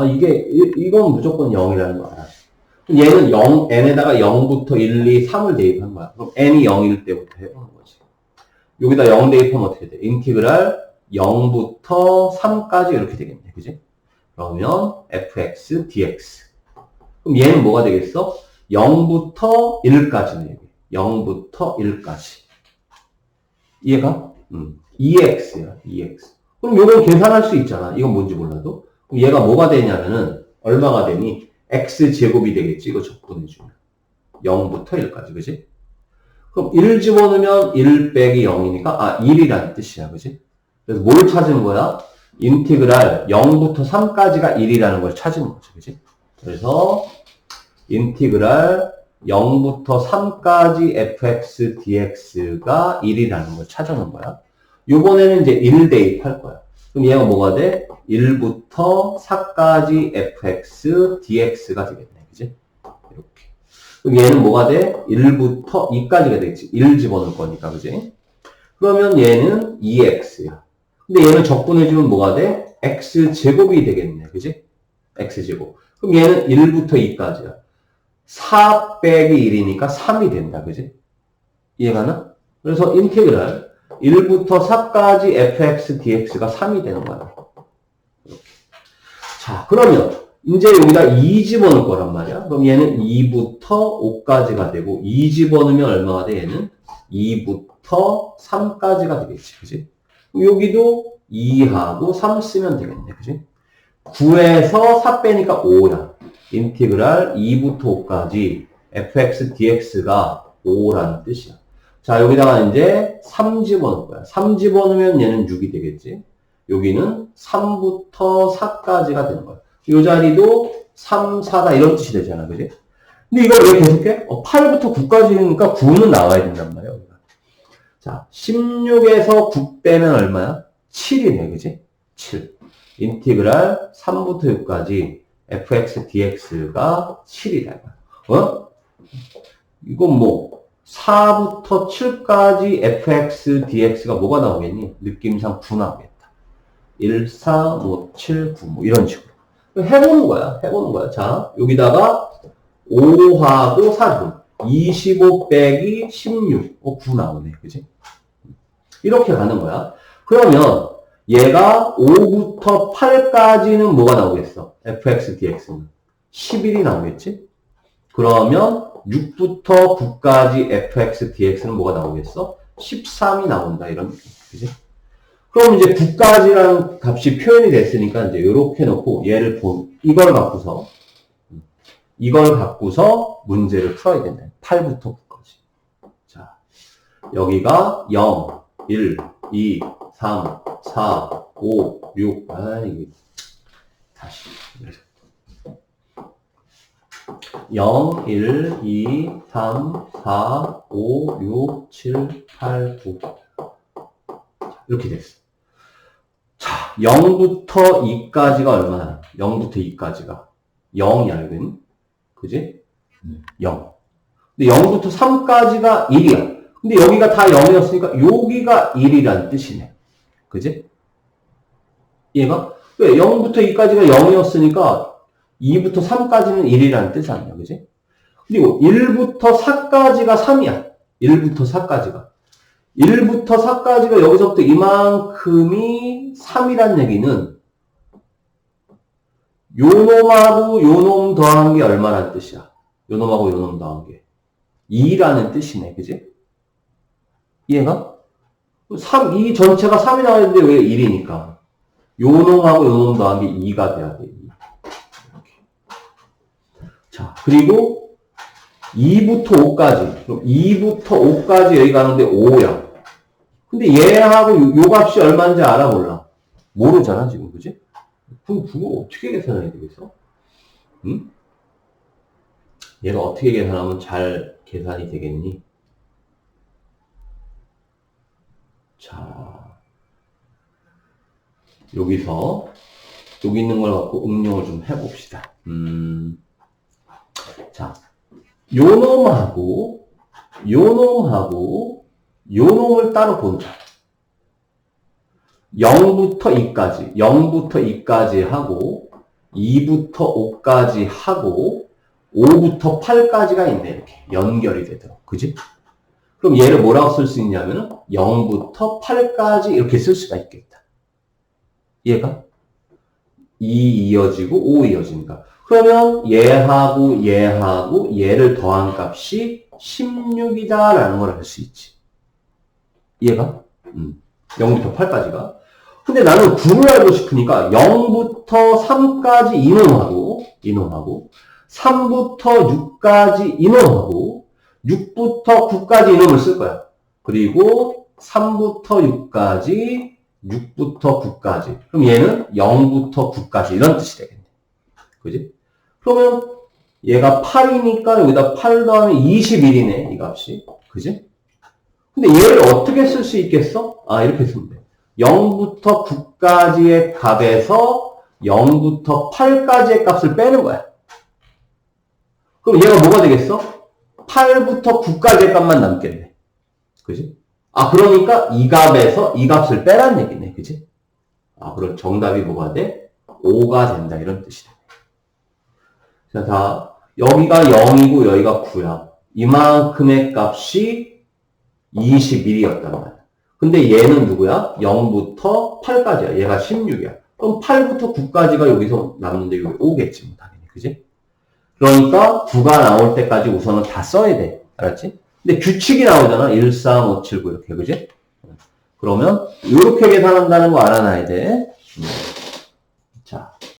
아, 이게, 이, 이건 무조건 0이라는 거 알아. 그럼 얘는 0, n에다가 0부터 1, 2, 3을 대입한 거야. 그럼 n이 0일 때부터 해보는 거지. 여기다 0 대입하면 어떻게 돼? 인티그랄 0부터 3까지 이렇게 되겠네. 그지? 그러면 fx dx. 그럼 얘는 뭐가 되겠어? 0부터 1까지네. 0부터 1까지. 이해가? 음. 2x야, 2x. 그럼 이건 계산할 수 있잖아. 이건 뭔지 몰라도. 얘가 뭐가 되냐면은, 얼마가 되니? x제곱이 되겠지. 이거 적분해주면. 0부터 1까지, 그지? 그럼 1 집어넣으면 1 빼기 0이니까, 아, 1이라는 뜻이야, 그지? 그래서 뭘 찾은 거야? 인티그랄 0부터 3까지가 1이라는 걸 찾은 거지, 그지? 그래서, 인티그랄 0부터 3까지 fx dx가 1이라는 걸 찾아놓은 거야. 요번에는 이제 1 대입할 거야. 그럼 얘가 뭐가 돼? 1부터 4까지 fx dx가 되겠네. 그지? 이렇게. 그럼 얘는 뭐가 돼? 1부터 2까지가 되겠지. 1 집어넣을 거니까. 그지? 그러면 얘는 2x야. 근데 얘는 적분해주면 뭐가 돼? x제곱이 되겠네. 그지? x제곱. 그럼 얘는 1부터 2까지야. 4 빼기 1이니까 3이 된다. 그지? 이해가나? 그래서 인테그랄 1부터 4까지 fx dx가 3이 되는. 이렇게. 자, 그러면 이제 여기다 2 집어넣을 거란 말이야. 그럼 얘는 2부터 5까지가 되고 2 집어넣으면 얼마가 돼? 얘는 2부터 3까지가 되겠지. 그지? 여기도 2하고 3 쓰면 되겠네. 그지? 9에서 4 빼니까 5야. 인티그랄 2부터 5까지 fx dx가 5라는 뜻이야. 자, 여기다가 이제 3 집어넣을 거야. 3 집어넣으면 얘는 6이 되겠지. 여기는 3부터 4까지가 되는 거야. 이 자리도 3, 4다 이런 뜻이 되잖아. 그지? 근데 이걸 왜 계속해? 어, 8부터 9까지니까 9는 나와야 된단 말이야. 자, 16에서 9 빼면 얼마야? 7이네. 그지? 7. 인티그랄 3부터 6까지 fx dx가 7이다. 어? 이건 뭐 4부터 7까지 fx dx가 뭐가 나오겠니? 느낌상 9 나오겠다. 1, 4, 뭐 7, 9, 뭐 이런 식으로. 해보는 거야. 해보는 거야. 자, 여기다가 5하고 4분. 25 빼기 16. 어, 9 나오네. 그지? 이렇게 가는 거야. 그러면 얘가 5부터 8까지는 뭐가 나오겠어? fx dx는 11이 나오겠지? 그러면 6부터 9까지 fx dx는 뭐가 나오겠어? 13이 나온다 이런. 그지? 그럼 이제 9까지라는 값이 표현이 됐으니까 이제 이렇게 놓고 얘를 본 이걸 갖고서 이걸 갖고서 문제를 풀어야 된다. 8부터 9까지. 자, 여기가 0, 1, 2, 3, 4, 5, 6. 아, 이게 다시. 0, 1, 2, 3, 4, 5, 6, 7, 8, 9. 이렇게 됐어. 자, 0부터 2까지가 얼마나? 0부터 2까지가. 0이야, 여기는. 그지? 0. 근데 0부터 3까지가 1이야. 근데 여기가 다 0이었으니까 여기가 1이란 뜻이네. 그지? 얘가? 왜? 0부터 2까지가 0이었으니까 2부터 3까지는 1이라는 뜻 아니야. 그지? 그리고 1부터 4까지가 3이야. 1부터 4까지가. 1부터 4까지가 여기서부터 이만큼이 3이란 얘기는 요놈하고 요놈 더한 게 얼마란 뜻이야? 요놈하고 요놈 더한 게. 2라는 뜻이네. 그지? 이해가? 3, 이 전체가 3이 나와있는데 왜 1이니까? 요놈하고 요놈 더한 게 2가 돼야 돼. 2. 이렇게. 자, 그리고 2부터 5까지. 그럼 2부터 5까지 여기 가는데 5야. 근데 얘하고 요, 요 값이 얼마인지 알아 몰라? 모르잖아 지금 그지? 그럼 그거 어떻게 계산해야 되겠어? 응? 얘가 어떻게 계산하면 잘 계산이 되겠니? 자, 여기서 여기 있는 걸 갖고 응용을 좀 해봅시다. 음, 자, 요 놈하고 요 놈하고 요 놈을 따로 본다. 0부터 2까지, 0부터 2까지 하고 2부터 5까지 하고 5부터 8까지가 있네 이렇게 연결이 되도록 그지? 그럼 얘를 뭐라고 쓸 수 있냐면 0부터 8까지 이렇게 쓸 수가 있겠다. 얘가 2 이어지고 5 이어지니까 그러면 얘하고 얘하고 얘를 더한 값이 16이다라는 걸 알 수 있지. 얘가 음, 0부터 8까지가 근데 나는 9를 알고 싶으니까 0부터 3까지 이놈하고 이놈하고 3부터 6까지 이놈하고 6부터 9까지 이놈을 쓸 거야. 그리고 3부터 6까지 6부터 9까지. 그럼 얘는 0부터 9까지 이런 뜻이 되겠네. 그지? 그러면 얘가 8이니까 여기다 8 더하면 21이네. 이 값이. 그지? 근데 얘를 어떻게 쓸 수 있겠어? 아, 이렇게 쓰면 돼. 0부터 9까지의 값에서 0부터 8까지의 값을 빼는 거야. 그럼 얘가 뭐가 되겠어? 8부터 9까지의 값만 남겠네. 그지? 아, 그러니까 이 값에서 이 값을 빼란 얘기네. 그지? 아, 그럼 정답이 뭐가 돼? 5가 된다. 이런 뜻이 되네. 자, 다, 여기가 0이고 여기가 9야. 이만큼의 값이 21이었단 말이야. 근데 얘는 누구야? 0부터 8까지야. 얘가 16이야. 그럼 8부터 9까지가 여기서 남는데 여기 5겠지, 뭐, 당연히. 그지? 그러니까 9가 나올 때까지 우선은 다 써야 돼. 알았지? 근데 규칙이 나오잖아. 1, 3, 5, 7, 9 이렇게. 그지? 그러면 이렇게 계산한다는 거 알아놔야 돼. 음.